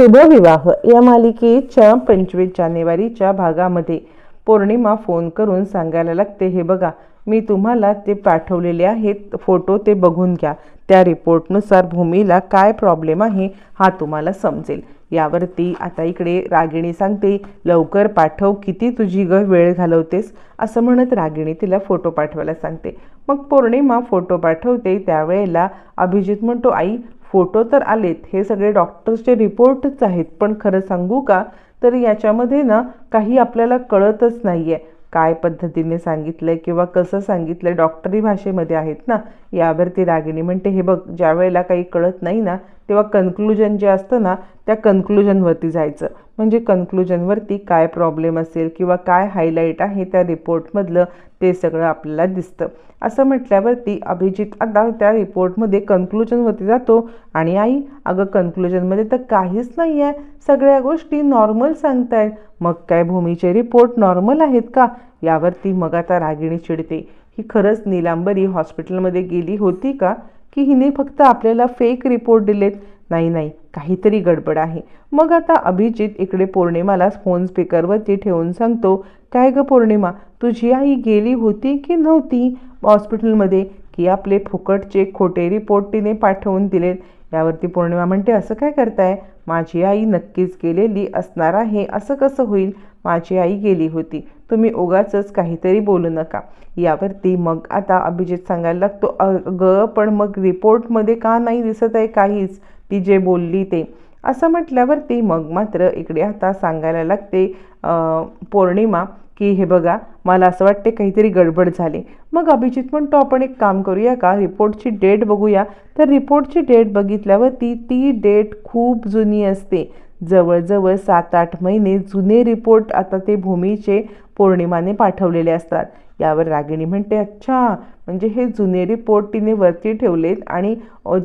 शुभविवाह. या मालिकेच्या पंचवीस जानेवारीच्या भागामध्ये पौर्णिमा फोन करून सांगायला लागते हे बघा मी तुम्हाला ते पाठवलेले आहेत फोटो ते बघून घ्या. त्या रिपोर्टनुसार भूमीला काय प्रॉब्लेम आहे हा तुम्हाला समजेल. यावरती आता इकडे रागिणी सांगते लवकर पाठव किती तुझी ग वेळ घालवतेस? असं म्हणत रागिणी तिला फोटो पाठवायला सांगते. मग पौर्णिमा फोटो पाठवते त्यावेळेला अभिजित म्हणतो आई फोटो तर आलेत हे सगळे डॉक्टर्सचे रिपोर्टच आहेत पण खरं सांगू का? तर याच्यामध्ये ना काही आपल्याला कळतच नाही आहे काय पद्धतीने सांगितलंय किंवा कसं सांगितलंय? डॉक्टरी भाषेमध्ये आहेत ना यावरती रागिणी. म्हणते हे बघ ज्या वेळेला काही कळत नाही ना तेव्हा कन्क्लुजन जे असतं ना त्या कन्क्लुजनवरती जायचं. म्हणजे कन्क्लुजनवरती काय प्रॉब्लेम असेल किंवा काय हायलाईट आहे त्या रिपोर्टमधलं ते सगळं आपल्याला दिसतं. असं म्हटल्यावरती अभिजित आता त्या रिपोर्टमध्ये कन्क्लुजनवरती जातो आणि आई अगं कन्क्लुजनमध्ये तर काहीच नाही आहे सगळ्या गोष्टी नॉर्मल सांगतायत. मग काय भूमीचे रिपोर्ट नॉर्मल आहेत का? यावरती मग आता रागिणी चिडते. ही खरंच निलांबरी हॉस्पिटलमध्ये गेली होती का? की हिने फक्त आपल्याला फेक रिपोर्ट दिलेत? नाही नाही. काहीतरी गडबड आहे. मग आता अभिजित इकडे पौर्णिमाला फोन स्पीकरवरती ठेवून सांगतो काय ग पौर्णिमा? तुझी आई गेली होती की नव्हती? हॉस्पिटलमध्ये की आपले फुकटचे खोटे रिपोर्ट तिने पाठवून दिलेत. यावरती पौर्णिमा म्हणते असं काय करताय? माझी आई नक्कीच गेलेली असणार आहे. असं कसं होईल? माझी आई गेली होती. तुम्ही उगाच काहीतरी बोलू नका. यावरती मग आता अभिजित सांगायला लागतो अगं पण मग रिपोर्टमध्ये का नाही दिसत आहे काहीच? ती जे बोलली ते. असं म्हटल्यावरती मग मात्र इकडे आता सांगायला लागते पौर्णिमा की हे बघा मला असं वाटते काहीतरी गडबड झाली. मग अभिजित म्हणतो आपण एक काम करूया का? रिपोर्टची डेट बघूया. तर रिपोर्टची डेट बघितल्यावरती ती डेट खूप जुनी असते. जवळजवळ सात आठ महिने जुने रिपोर्ट आता ते भूमीचे पौर्णिमाने पाठवलेले असतात. यावर रागिणी म्हणते अच्छा म्हणजे हे जुने रिपोर्ट तिने वरती ठेवलेत आणि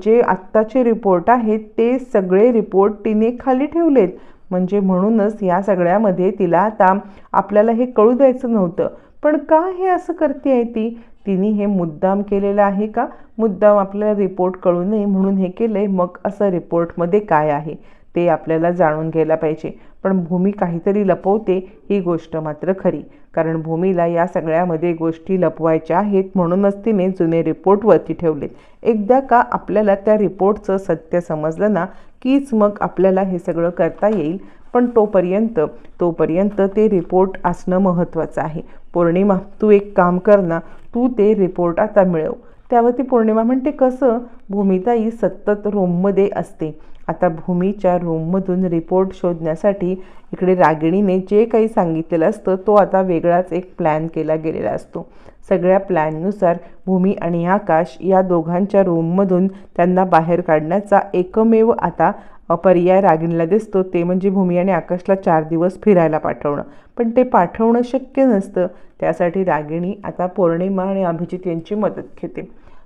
जे आत्ताचे रिपोर्ट आहेत ते सगळे रिपोर्ट तिने खाली ठेवलेत. म्हणजे म्हणूनच या सगळ्यामध्ये तिला आता आपल्याला हे कळू द्यायचं नव्हतं. पण का हे असं करते आहे ती? तिने हे मुद्दाम केलेलं आहे का? मुद्दाम आपल्याला रिपोर्ट कळू नये म्हणून हे केलं आहे मग असं रिपोर्टमध्ये काय आहे? ते आपल्याला जाणून घ्यायला पाहिजे. पण भूमी काहीतरी लपवते ही गोष्ट मात्र खरी. कारण भूमीला या सगळ्यामध्ये गोष्टी लपवायच्या आहेत म्हणूनच तिने जुने रिपोर्ट वरती ठेवले एकदा का आपल्याला त्या रिपोर्टचं सत्य समजलं ना कीच मग आपल्याला हे सगळं करता येईल. पण तोपर्यंत तोपर्यंत ते रिपोर्ट असणं महत्त्वाचं आहे. पौर्णिमा तू एक काम कर ना तू ते रिपोर्ट आता मिळव. त्यावरती पौर्णिमा म्हणते कसं? भूमिताई सतत रोममध्ये असते. आता भूमीच्या रूममधून रिपोर्ट शोधण्यासाठी इकडे रागिणीने जे काही सांगितलेलं असतं तो आता वेगळाच एक प्लॅन केला गेलेला असतो. सगळ्या प्लॅननुसार भूमी आणि आकाश या दोघांच्या रूममधून त्यांना बाहेर काढण्याचा एकमेव आता पर्याय रागिणीला दिसतो ते म्हणजे भूमी आणि आकाशला चार दिवस फिरायला पाठवणं. पण ते पाठवणं शक्य नसतं. त्यासाठी रागिणी आता पौर्णिमा आणि अभिजित यांची मदत घेते.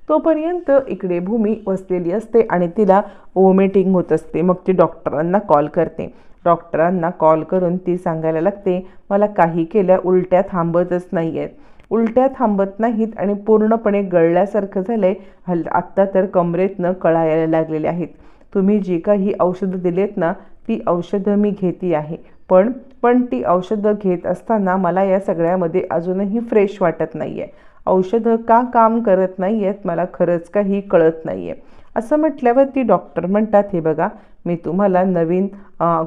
तोपर्यंत इकडे भूमी बसलेली असते आणि तिला ओमेटिंग होत असते. मग ती डॉक्टरांना कॉल करते. डॉक्टरांना कॉल करून ती सांगायला लागते मला काही केल्या उलट्या थांबतच नाही आहेत उलट्या थांबत नाहीत आणि पूर्णपणे गळल्यासारखं झालं आहे हल आत्ता तर कमरेतनं कळायला लागलेले आहेत. तुम्ही जी काही औषधं दिलेत ना ती औषधं मी घेती आहे. पण पण ती औषधं घेत असताना मला या सगळ्यामध्ये अजूनही फ्रेश वाटत नाही आहे औषधं का काम करत नाही आहेत मला खरंच काही कळत नाही आहे असं म्हटल्यावर ती डॉक्टर म्हणतात हे बघा मी तुम्हाला नवीन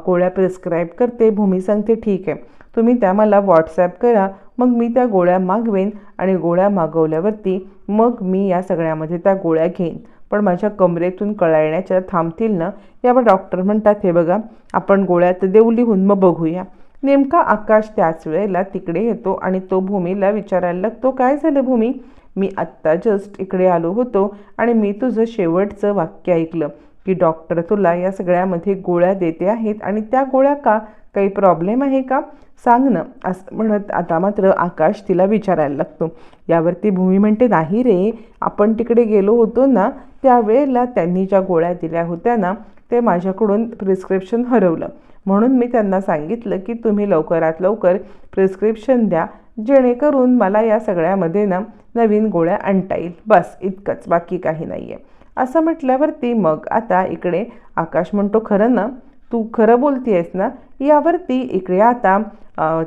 गोळ्या प्रिस्क्राईब करते भूमी सांगते ठीक आहे. तुम्ही त्या मला व्हॉट्सॲप करा मग मी त्या गोळ्या मागवेन आणि गोळ्या मागवल्यावरती मग मी या सगळ्यामध्ये त्या गोळ्या घेईन. पण माझ्या कमरेतून कळायण्याच्या थांबतील ना? यावर डॉक्टर म्हणतात हे बघा आपण गोळ्या तर देऊ लिहून मग बघूया. नेमका आकाश त्याच वेळेला तिकडे येतो आणि तो भूमीला विचारायला लागतो काय झालं भूमी? मी आत्ता जस्ट इकडे आलो होतो आणि मी तुझं शेवटचं वाक्य ऐकलं की डॉक्टर तुला या सगळ्यामध्ये गोळ्या देते आहेत आणि त्या गोळ्या का काही प्रॉब्लेम आहे का? सांग ना. असं म्हणत आता मात्र आकाश तिला विचारायला लागतो. यावरती भूमी म्हणते नाही रे. आपण तिकडे गेलो होतो ना त्यावेळेला त्यांनी ज्या गोळ्या दिल्या होत्या ना ते माझ्याकडून प्रिस्क्रिप्शन हरवलं. म्हणून मी त्यांना सांगितलं की तुम्ही लवकरात लवकर प्रिस्क्रिप्शन द्या जेणेकरून मला या सगळ्यामध्ये ना नवीन गोळ्या आणता येईल. बस इतकंच. बाकी काही नाही आहे असं म्हटल्यावरती मग आता इकडे आकाश म्हणतो खरं ना? तू खरं बोलतीयस ना? यावरती इकडे आता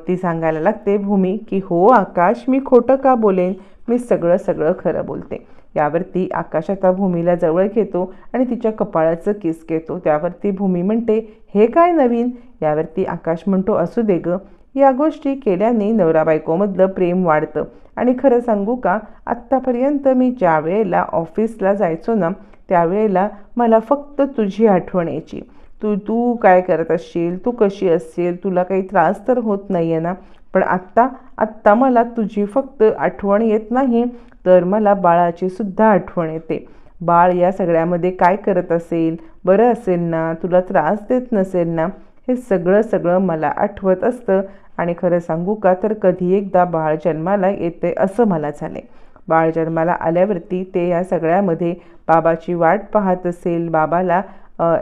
ती सांगायला लागते भूमी की हो आकाश मी खोटं का बोलेन? मी सगळं सगळं खरं बोलते. यावरती आकाश आता भूमीला जवळ घेतो आणि तिच्या कपाळाचं किस घेतो. त्यावरती भूमी म्हणते हे काय नवीन? यावरती आकाश म्हणतो असू दे ग. या गोष्टी केल्याने नवरा बायकोमधलं प्रेम वाढतं. आणि खरं सांगू का? आत्तापर्यंत मी ज्या वेळेला ऑफिसला जायचो ना त्यावेळेला मला फक्त तुझी आठवण यायची. तू तू काय करत असशील? तू कशी असशील? तुला काही त्रास तर होत नाही आहे ना? पण आत्ता आत्ता मला तुझी फक्त आठवण येत नाही तर मला बाळाची सुद्धा आठवण येते. बाळ या सगळ्यामध्ये काय करत असेल? बरं असेल ना? तुला त्रास देत नसेल ना? हे सगळं सगळं मला आठवत असतं. आणि खरं सांगू का तर कधी एकदा बाळ जन्माला येते असं मला झाले बाळ जन्माला आल्यावरती ते या सगळ्यामध्ये बाबाची वाट पाहत असेल बाबाला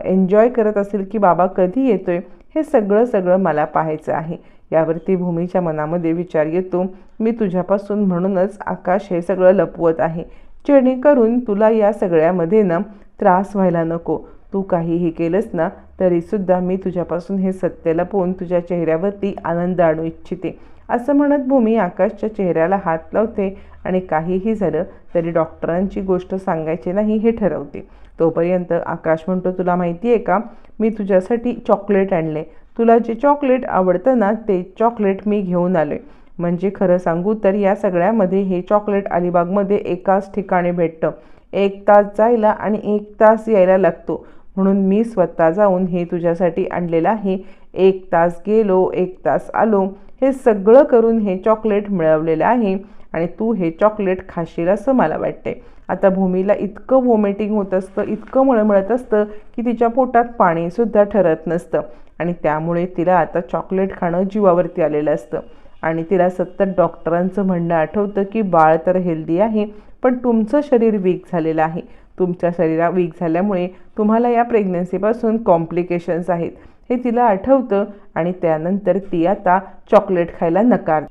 एन्जॉय करत असेल की बाबा कधी येतोय हे सगळं सगळं मला पाहायचं आहे. यावरती भूमीच्या मनामध्ये विचार येतो मी तुझ्यापासून म्हणूनच आकाश हे सगळं लपवत आहे. जेणेकरून तुला या सगळ्यामध्ये ना त्रास व्हायला नको. तू काहीही केलंस ना तरीसुद्धा मी तुझ्यापासून हे सत्य लपवून तुझ्या चेहऱ्यावरती आनंद आणू इच्छिते. असं म्हणत भूमी आकाशच्या चेहऱ्याला हात लावते आणि काहीही झालं तरी डॉक्टरांची गोष्ट सांगायची नाही हे ठरवते. तोपर्यंत आकाश म्हणतो तुला माहिती आहे का? मी तुझ्यासाठी चॉकलेट आणले. तुला जे चॉकलेट आवडतं ना ते चॉकलेट मी घेऊन आलो आहे म्हणजे खरं सांगू तर या सगळ्यामध्ये हे चॉकलेट अलिबागमध्ये एकाच ठिकाणी भेटतं. एक तास जायला आणि एक तास यायला लागतो. म्हणून मी स्वतः जाऊन हे तुझ्यासाठी आणलेलं आहे. एक तास गेलो एक तास आलो हे सगळं करून हे चॉकलेट मिळवलेलं आहे आणि तू हे चॉकलेट खाशील असं मला वाटते आता भूमीला इतकं वॉमिटिंग होत असतं इतकं मळमळत असतं की तिच्या पोटात पाणीसुद्धा ठरत नसतं आणि त्यामुळे तिला आता चॉकलेट खाणं जीवावरती आलेलं असतं. आणि तिला सतत डॉक्टरांचं म्हणणं आठवतं की बाळ तर हेल्दी आहे पण तुमचं शरीर वीक झालेलं आहे. तुमच्या शरीरा वीक झाल्यामुळे तुम्हाला या प्रेग्नन्सीपासून कॉम्प्लिकेशन्स आहेत. हे तिला आठवतं आणि त्यानंतर ती आता चॉकलेट खायला नकार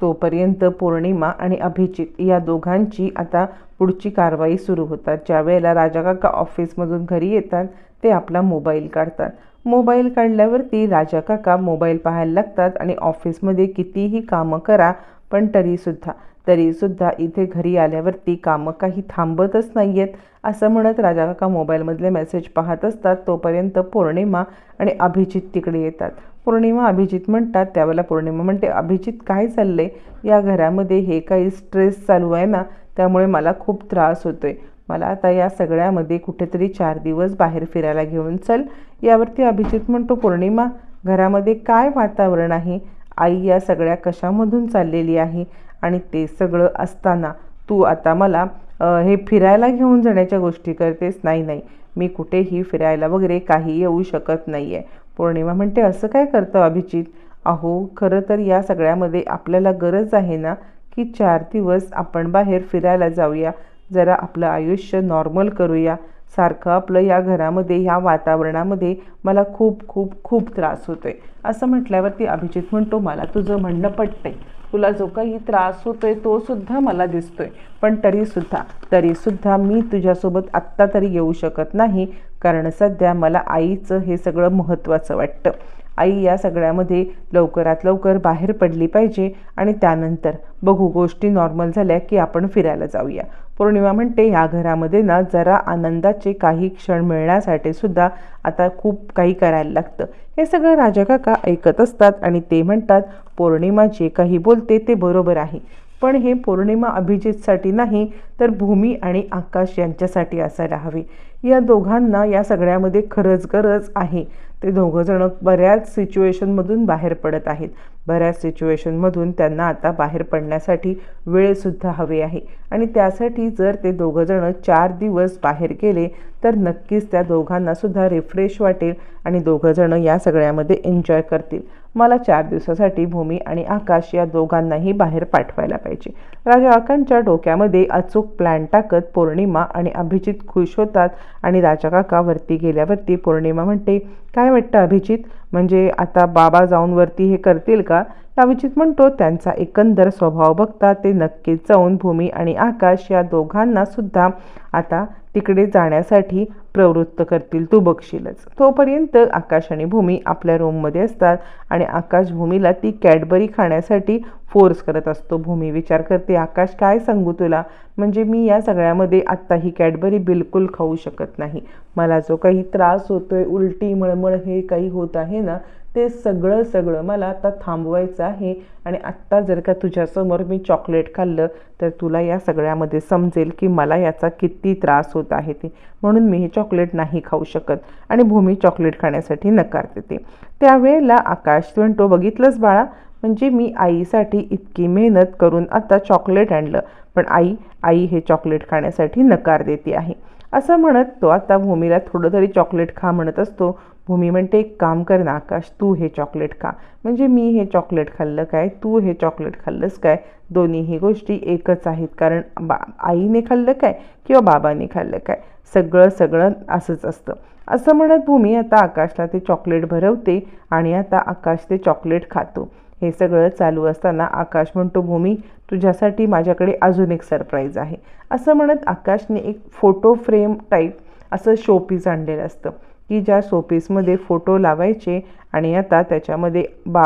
तोपर्यंत पौर्णिमा आणि अभिजित या दोघांची आता पुढची कारवाई सुरू होतात. ज्यावेळेला राजाकाका राजा काका ऑफिसमधून घरी येतात ते आपला मोबाईल काढतात. मोबाईल काढल्यावरती राजा काका मोबाईल पाहायला लागतात आणि ऑफिसमध्ये कितीही कामं करा पण तरीसुद्धा तरीसुद्धा इथे घरी आल्यावरती कामं काही थांबतच नाही आहेत असं म्हणत राजा काका मोबाईलमधले मेसेज पाहत असतात. तोपर्यंत पौर्णिमा आणि अभिजित तिकडे येतात. पौर्णिमा अभिजित म्हणतात त्यावेळेला पौर्णिमा म्हणते अभिजित काय चालले या घरामध्ये हे काही स्ट्रेस चालू आहे ना त्यामुळे मला खूप त्रास होतो आहे मला आता या सगळ्यामध्ये कुठेतरी चार दिवस बाहेर फिरायला घेऊन चल. यावरती अभिजित म्हणतो पौर्णिमा घरामध्ये काय वातावरण आहे? आई या सगळ्या कशामधून चाललेली आहे? आणि ते सगळं असताना तू आता मला हे फिरायला घेऊन जाण्याच्या गोष्टी करतेस? नाही नाही. मी कुठेही फिरायला वगैरे काही येऊ शकत नाही आहे पौर्णिमा म्हणते असं काय करतं अभिजित? अहो खरं तर या सगळ्यामध्ये आपल्याला गरज आहे ना की चार दिवस आपण बाहेर फिरायला जाऊया. जरा आपलं आयुष्य नॉर्मल करूया. सारखं आपलं या घरामध्ये ह्या वातावरणामध्ये मला खूप खूप खूप त्रास होतोय. असं म्हटल्यावरती अभिजित म्हणतो मला तुझं म्हणणं पटतंय. तुला जो काही त्रास होतोय तो सुद्धा मला दिसतोय. पण तरीसुद्धा तरीसुद्धा मी तुझ्यासोबत आत्ता तरी येऊ शकत नाही कारण सध्या मला आईचं हे सगळं महत्त्वाचं वाटतं. आई या सगळ्यामध्ये लवकरात लवकर बाहेर पडली पाहिजे आणि त्यानंतर बघू गोष्टी नॉर्मल झाल्या की आपण फिरायला जाऊया. पौर्णिमा म्हणते ह्या घरामध्ये ना जरा आनंदाचे काही क्षण मिळण्यासाठी सुद्धा आता खूप काही करायला लागतं. हे सगळं राजा काका ऐकत असतात आणि ते म्हणतात पौर्णिमा जे काही बोलते ते बरोबर आहे. पण हे पौर्णिमा अभिजितसाठी नाही तर भूमी आणि आकाश यांच्यासाठी असायला हवे. या दोघांना या सगळ्यामध्ये खरंच गरज आहे. ते दोघंजणं बऱ्याच सिच्युएशनमधून बाहेर पडत आहेत. बऱ्याच सिच्युएशनमधून त्यांना आता बाहेर पडण्यासाठी वेळसुद्धा हवी आहे. आणि त्यासाठी जर ते दोघंजणं चार दिवस बाहेर गेले तर नक्कीच त्या दोघांनासुद्धा रिफ्रेश वाटेल आणि दोघंजणं या सगळ्यामध्ये एन्जॉय करतील. मला चार दिवसासाठी भूमी आणि आकाश या दोघांनाही बाहेर पाठवायला पाहिजे. राजा काकांच्या डोक्यामध्ये अचूक प्लॅन टाकत पौर्णिमा आणि अभिजित खुश होतात आणि राजा काका वरती गेल्यावरती पौर्णिमा म्हणते काय वाटतं अभिजित? म्हणजे आता बाबा जाऊन वरती हे करतील का? अभिजित म्हणतो त्यांचा एकंदर स्वभाव बघता ते नक्कीच जाऊन भूमी आणि आकाश या दोघांना सुद्धा आता तिकडे जाण्यासाठी प्रवृत्त करतील तू बघशीलच. तोपर्यंत आकाश आणि भूमी आपल्या रूममध्ये असतात आणि आकाश भूमीला ती कॅडबरी खाण्यासाठी फोर्स करत असतो. भूमी विचार करते आकाश काय सांगू तुला? म्हणजे मी या सगळ्यामध्ये आत्ता ही कॅडबरी बिलकुल खाऊ शकत नाही. मला जो काही त्रास होतोय उलटी मळमळ हे काही होत आहे ना ते सगळं सगळं मला आता थांबवायचं आहे. आणि आत्ता जर का तुझ्यासमोर मी चॉकलेट खाल्लं तर तुला या सगळ्यामध्ये समजेल की मला याचा किती त्रास होत आहे ते. म्हणून मी हे चॉकलेट नाही खाऊ शकत आणि भूमी चॉकलेट खाण्यासाठी नकार देते. त्यावेळेला आकाश म्हणतो बघितलंच बाळा म्हणजे मी आईसाठी इतकी मेहनत करून आता चॉकलेट आणलं पण आई आई हे चॉकलेट खाण्यासाठी नकार देते आहे. असं म्हणत तो आता भूमीला थोडं तरी चॉकलेट खा म्हणत असतो. भूमी म्हणते एक काम कर ना आकाश तू हे चॉकलेट खा. म्हणजे मी हे चॉकलेट खाल्लं काय तू हे चॉकलेट खाल्लंस काय? दोन्हीही गोष्टी एकच आहेत. कारण बा आईने खाल्लं काय किंवा बाबाने खाल्लं काय? सगळं सगळं असंच असतं. असं म्हणत भूमी आता आकाशला ते चॉकलेट भरवते आणि आता आकाश ते चॉकलेट खातो. हे सगळं चालू असताना आकाश म्हणतो भूमी तुझ्यासाठी माझ्याकडे अजून एक सरप्राईज आहे. असं म्हणत आकाशने एक फोटो फ्रेम टाईप असं शोपीस आणलेलं असतं. की ज्या शोपीसमध्ये फोटो लावायचे आणि आता त्याच्यामध्ये बा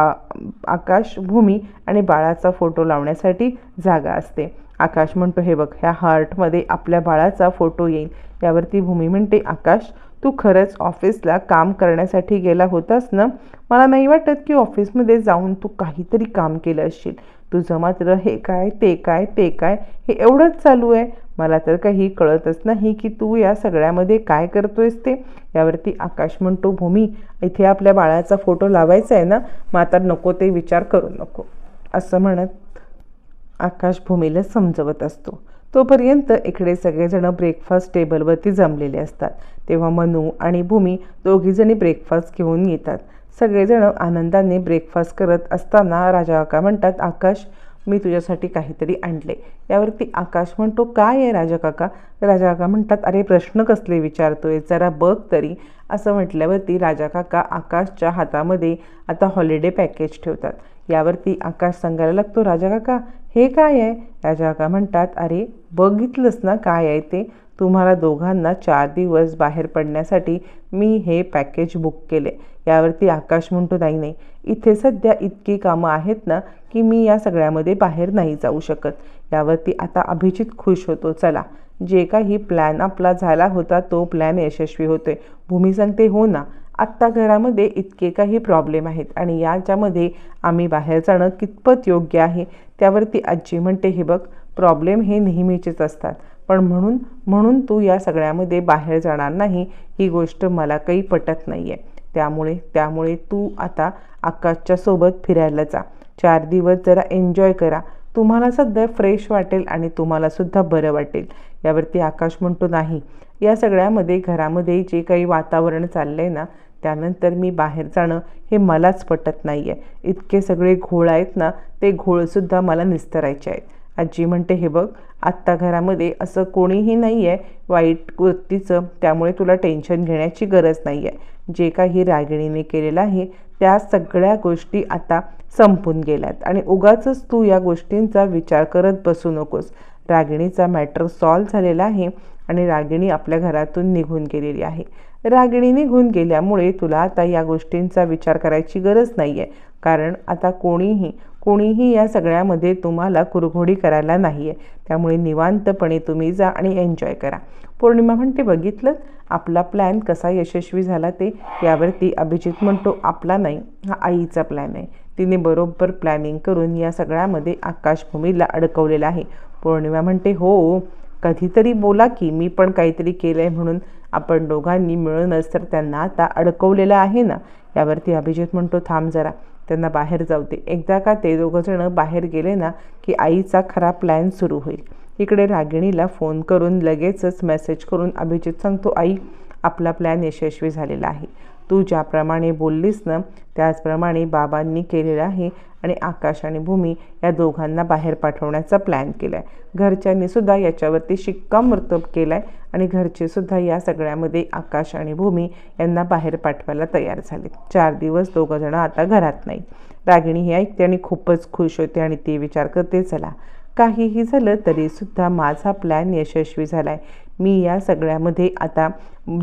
आकाश भूमी आणि बाळाचा फोटो लावण्यासाठी जागा असते. आकाश म्हणतो हे बघ ह्या हार्टमध्ये आपल्या बाळाचा फोटो येईल. यावरती भूमी म्हणते आकाश तू खरंच ऑफिसला काम करण्यासाठी गेला होतास ना? मला नाही वाटत की ऑफिसमध्ये जाऊन तू काहीतरी काम केलं असशील. तुझं मात्र हे काय ते काय ते काय हे एवढंच चालू आहे. मला तर काही कळतच नाही की तू या सगळ्यामध्ये काय करतोयस ते. यावरती आकाश म्हणतो भूमी इथे आपल्या बाळाचा फोटो लावायचा आहे ना मग आता नको ते विचार करू नको. असं म्हणत आकाश भूमीला समजवत असतो. तोपर्यंत इकडे सगळेजण ब्रेकफास्ट टेबलवरती जमलेले असतात. तेव्हा मनू आणि भूमी दोघीजणी ब्रेकफास्ट घेऊन येतात. सगळेजण आनंदाने ब्रेकफास्ट करत असताना राजा काका म्हणतात आकाश मी तुझ्यासाठी काहीतरी आणले. यावरती आकाश म्हणतो काय आहे राजा काका? राजा काका म्हणतात अरे प्रश्न कसले विचारतोय? जरा बघ तरी. असं म्हटल्यावरती राजा काका आकाशच्या हातामध्ये आता हॉलिडे पॅकेज ठेवतात. यावरती आकाश सांगायला लागतो राजा काका हे काय आहे? राजा काका म्हणतात अरे बघितलंच ना काय आहे ते? तुम्हाला दोघांना चार दिवस बाहेर पडण्यासाठी मी हे पॅकेज बुक केले. यावरती आकाश म्हणतो नाही नाही इथे सध्या इतकी कामं आहेत ना की मी या सगळ्यामध्ये बाहेर नाही जाऊ शकत. यावरती आता अभिजित खुश होतो चला जे काही प्लॅन आपला झाला होता तो प्लॅन यशस्वी होतोय. भूमी सांगते हो ना आत्ता घरामध्ये इतके काही प्रॉब्लेम आहेत आणि याच्यामध्ये आम्ही बाहेर जाणं कितपत योग्य आहे? त्यावरती आजी म्हणते हे बघ प्रॉब्लेम हे नेहमीचेच असतात. पण म्हणून म्हणून तू या सगळ्यामध्ये बाहेर जाणार नाही. ही गोष्ट मला काही पटत नाही आहे त्यामुळे त्यामुळे तू आता आकाशच्या सोबत फिरायला जा. चार दिवस जरा एन्जॉय करा. तुम्हाला सध्या फ्रेश वाटेल आणि तुम्हालासुद्धा बरं वाटेल. यावरती आकाश म्हणतो नाही. या सगळ्यामध्ये घरामध्ये जे काही वातावरण चाललं आहे ना त्यानंतर मी बाहेर जाणं हे मलाच पटत नाही आहे इतके सगळे घोळ आहेत ना ते घोळसुद्धा मला निस्तरायचे आहेत. आजी म्हणते हे बघ आत्ता घरामध्ये असं कोणीही नाही आहे वाईट वृत्तीचं त्यामुळे तुला टेन्शन घेण्याची गरज नाही आहे जे काही रागिणीने केलेलं आहे त्या सगळ्या गोष्टी आता संपून गेल्यात. आणि उगाच तू या गोष्टींचा विचार करत बसू नकोस. रागिणीचा मॅटर सॉल्व झालेला आहे आणि रागिणी आपल्या घरातून निघून गेलेली आहे. रागिणी निघून गेल्यामुळे तुला आता या गोष्टींचा विचार करायची गरज नाही आहे कारण आता कोणीही कोणीही या सगळ्यामध्ये तुम्हाला कुरघोडी करायला नाही आहे त्यामुळे निवांतपणे तुम्ही जा आणि एन्जॉय करा. पौर्णिमा म्हणते बघितलं आपला प्लॅन कसा यशस्वी झाला ते? यावरती अभिजित म्हणतो आपला नाही हा आईचा प्लॅन आहे. तिने बरोबर प्लॅनिंग करून या सगळ्यामध्ये आकाशभूमीला अडकवलेलं आहे. पौर्णिमा म्हणते हो कधीतरी बोला की मी पण काहीतरी केलं आहे म्हणून आपण दोघांनी मिळूनच तर त्यांना आता अडकवलेलं आहे ना? यावरती अभिजित म्हणतो थांब जरा त्यांना बाहेर जाऊ दे. एकदा का ते दोघंजणं बाहेर गेले ना की आईचा खरा प्लॅन सुरू होईल. इकडे रागिणीला फोन करून लगेचच मेसेज करून अभिजित सांगतो आई आपला प्लॅन यशस्वी झालेला आहे. तू ज्याप्रमाणे बोललीस ना त्याचप्रमाणे बाबांनी केलेलं आहे आणि आकाश आणि भूमी या दोघांना बाहेर पाठवण्याचा प्लॅन केला आहे घरच्यांनीसुद्धा याच्यावरती शिक्कामोर्तब केला आहे आणि घरचेसुद्धा या सगळ्यामध्ये आकाश आणि भूमी यांना बाहेर पाठवायला तयार झाले चार दिवस दोघंजणं आता घरात नाही रागिणी हे ऐकते आणि खूपच खुश होते आणि ती विचार करते चला काहीही झालं तरीसुद्धा माझा प्लॅन यशस्वी झाला आहे मी या सगळ्यामध्ये आता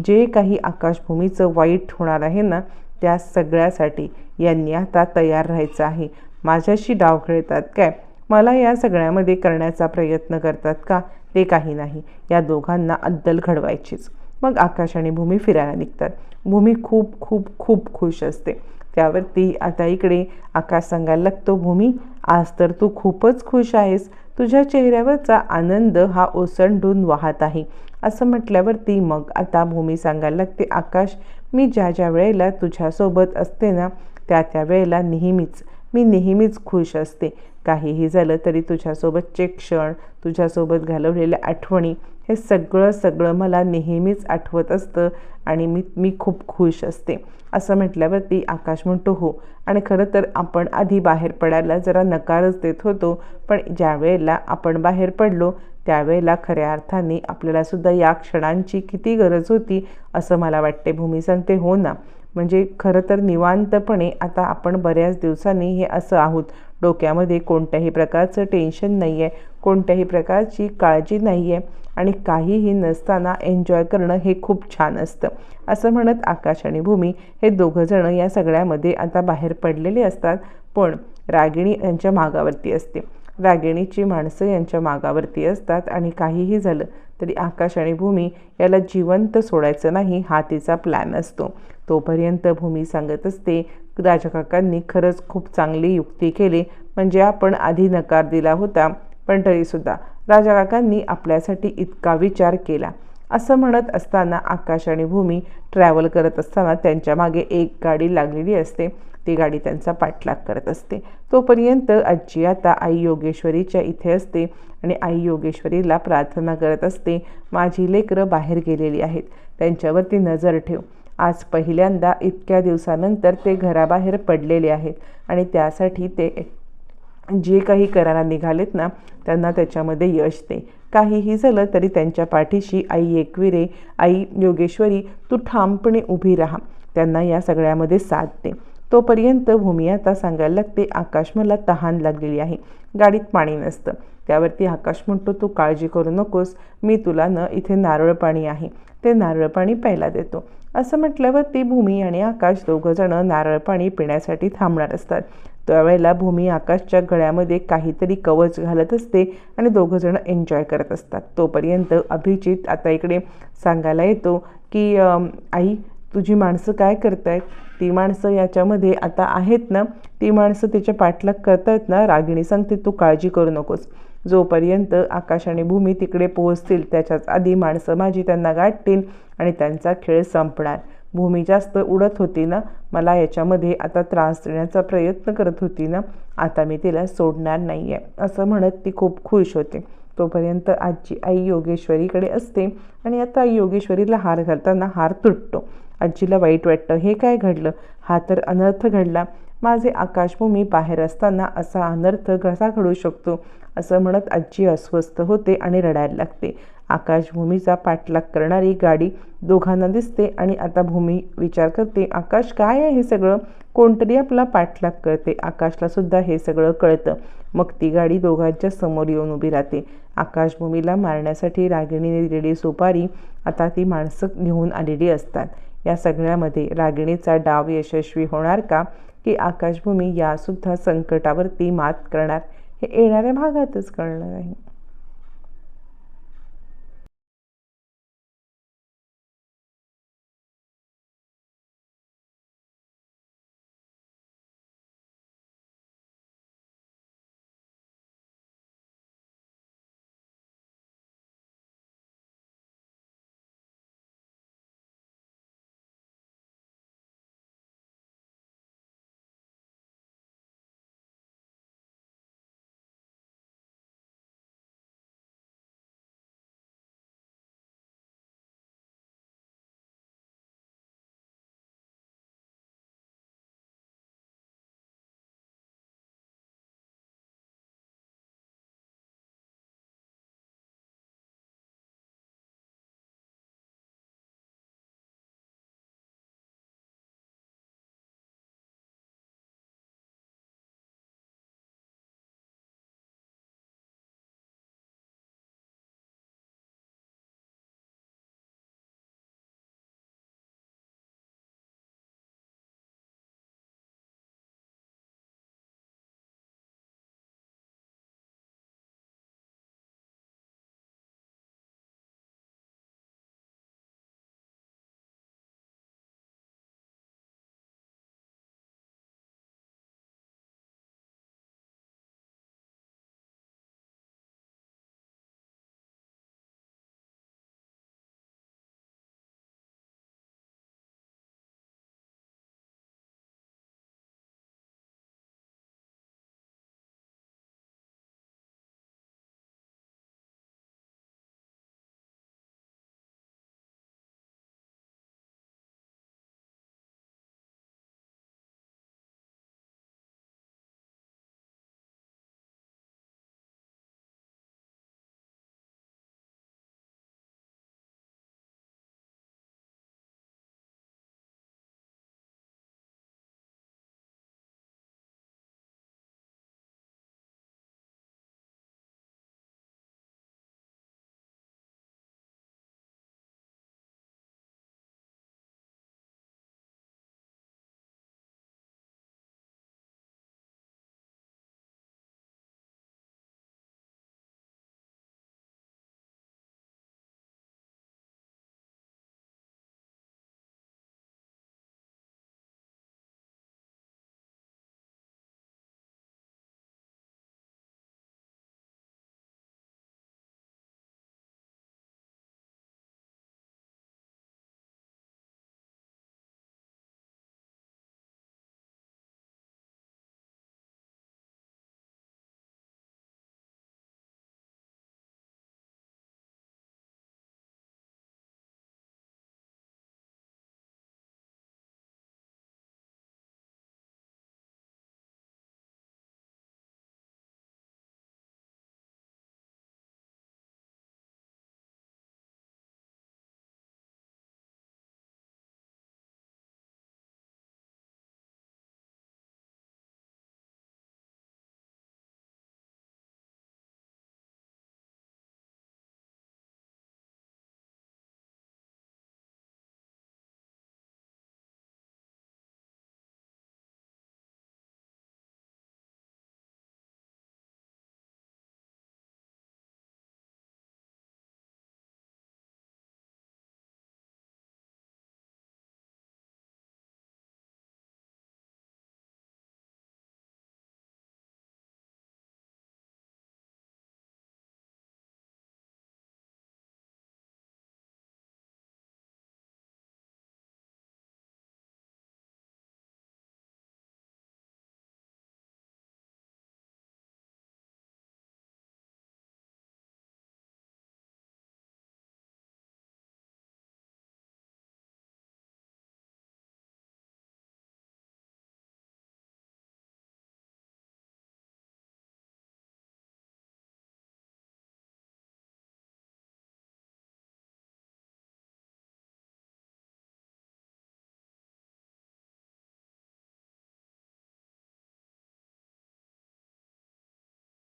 जे काही आकाशभूमीचं वाईट होणार आहे ना त्या सगळ्यासाठी यांनी आता तयार राहायचं आहे. माझ्याशी डाव खेळतात काय? मला या सगळ्यामध्ये करण्याचा प्रयत्न करतात का? ते काही नाही. या दोघांना अद्दल घडवायचीच. मग आकाश आणि भूमी फिरायला निघतात. भूमी खूप खूप खूप खुश असते. त्यावरती आता इकडे आकाश सांगायला लागतो भूमी आज तर तू खूपच खुश आहेस. तुझ्या चेहऱ्यावरचा आनंद हा ओसंडून वाहत आहे. असं म्हटल्यावरती मग आता भूमी सांगायला लागते आकाश मी ज्या ज्या वेळेला तुझ्यासोबत असते ना त्या त्या वेळेला नेहमीच मी नेहमीच खुश असते. काहीही झालं तरी तुझ्यासोबतचे क्षण तुझ्यासोबत घालवलेल्या आठवणी हे सगळं सगळं मला नेहमीच आठवत असतं आणि मी मी खूप खुश असते. असं म्हटल्यावरती आकाश म्हणतो हो. आणि खरं तर आपण आधी बाहेर पडायला जरा नकारच देत होतो पण ज्या वेळेला आपण बाहेर पडलो त्यावेळेला खऱ्या अर्थाने आपल्यालासुद्धा या क्षणांची किती गरज होती असं मला वाटते. भूमी सांगते हो ना. म्हणजे खरं तर निवांतपणे आता आपण बऱ्याच दिवसांनी हे असं आहोत. डोक्यामध्ये कोणत्याही प्रकारचं टेन्शन नाही आहे कोणत्याही प्रकारची काळजी नाही आहे आणि काहीही नसताना एन्जॉय करणं हे खूप छान असतं. असं म्हणत आकाश आणि भूमी हे दोघंजणं या सगळ्यामध्ये आता बाहेर पडलेले असतात पण रागिणी यांच्या मागावरती असते. रागिणीची माणसं यांच्या मागावरती असतात आणि काहीही झालं तरी आकाश आणि भूमी याला जिवंत सोडायचं नाही हा तिचा प्लॅन असतो. तोपर्यंत भूमी सांगत असते राजकाकांनी खरंच खूप चांगली युक्ती केली. म्हणजे आपण आधी नकार दिला होता. पण तरीसुद्धा राजाकाकांनी आपल्यासाठी इतका विचार केला. असं म्हणत असताना आकाश आणि भूमी ट्रॅव्हल करत असताना त्यांच्या मागे एक गाडी लागलेली असते. ती गाडी त्यांचा पाठलाग करत असते. तोपर्यंत आजी आता आई योगेश्वरीच्या इथे असते आणि आई योगेश्वरीला प्रार्थना करत असते माझी लेकरं बाहेर गेलेली आहेत. त्यांच्यावरती नजर ठेव. आज पहिल्यांदा इतक्या दिवसानंतर ते घराबाहेर पडलेले आहेत आणि त्यासाठी ते जे काही करायला निघालेत ना त्यांना त्याच्यामध्ये यश दे. काहीही झालं तरी त्यांच्या पाठीशी आई एकविरे आई योगेश्वरी तू ठामपणे उभी राहा. त्यांना या सगळ्यामध्ये साथ दे. तोपर्यंत भूमी आता सांगायला लागते आकाश मला तहान लागलेली आहे. गाडीत पाणी नसतं. त्यावरती आकाश म्हणतो तू काळजी करू नकोस. मी तुला न इथे नारळ पाणी आहे. ते नारळ पाणी प्यायला देतो. असं म्हटल्यावर ती भूमी आणि आकाश दोघंजणं नारळ पाणी पिण्यासाठी थांबणार असतात. त्यावेळेला भूमी आकाशच्या गळ्यामध्ये काहीतरी कवच घालत असते आणि दोघंजणं एन्जॉय करत असतात. तोपर्यंत अभिजित आता इकडे सांगायला येतो की आई तुझी माणसं काय करतायत? ती माणसं याच्यामध्ये आता आहेत ना? ती माणसं तिच्या पाठलाग करतायत ना? रागिणी सांगते तू काळजी करू नकोस. जोपर्यंत आकाश आणि भूमी तिकडे पोहोचतील त्याच्याच आधी माणसं माझी त्यांना गाठतील आणि त्यांचा खेळ संपणार. भूमी जास्त उडत होती ना मला याच्यामध्ये आता त्रास देण्याचा प्रयत्न करत होती ना आता मी तिला सोडणार नाही आहे असं म्हणत ती खूप खुश होते. तोपर्यंत आजी आई योगेश्वरीकडे असते आणि आता आई योगेश्वरीला हार घालताना हार तुटतो. आजीला वाईट वाटतं हे काय घडलं? हा तर अनर्थ घडला. माझे आकाशभूमी बाहेर असताना असा अनर्थ कसा घडू शकतो? असं म्हणत आजी अस्वस्थ होते आणि रडायला लागते. आकाशभूमीचा पाठलाग करणारी गाडी दोघांना दिसते आणि आता भूमी विचार करते आकाश काय आहे हे सगळं? कोणतरी आपला पाठलाग करते. आकाशला सुद्धा हे सगळं कळतं. मग ती गाडी दोघांच्या समोर येऊन उभी राहते. आकाशभूमीला मारण्यासाठी रागिणीने दिलेली सुपारी आता ती माणसं घेऊन आलेली असतात. या सगळ्यामध्ये रागिणीचा डाव यशस्वी होणार का? की आकाशभूमी यासुद्धा संकटावरती मात करणार? हे येणाऱ्या भागातच कळणार आहे.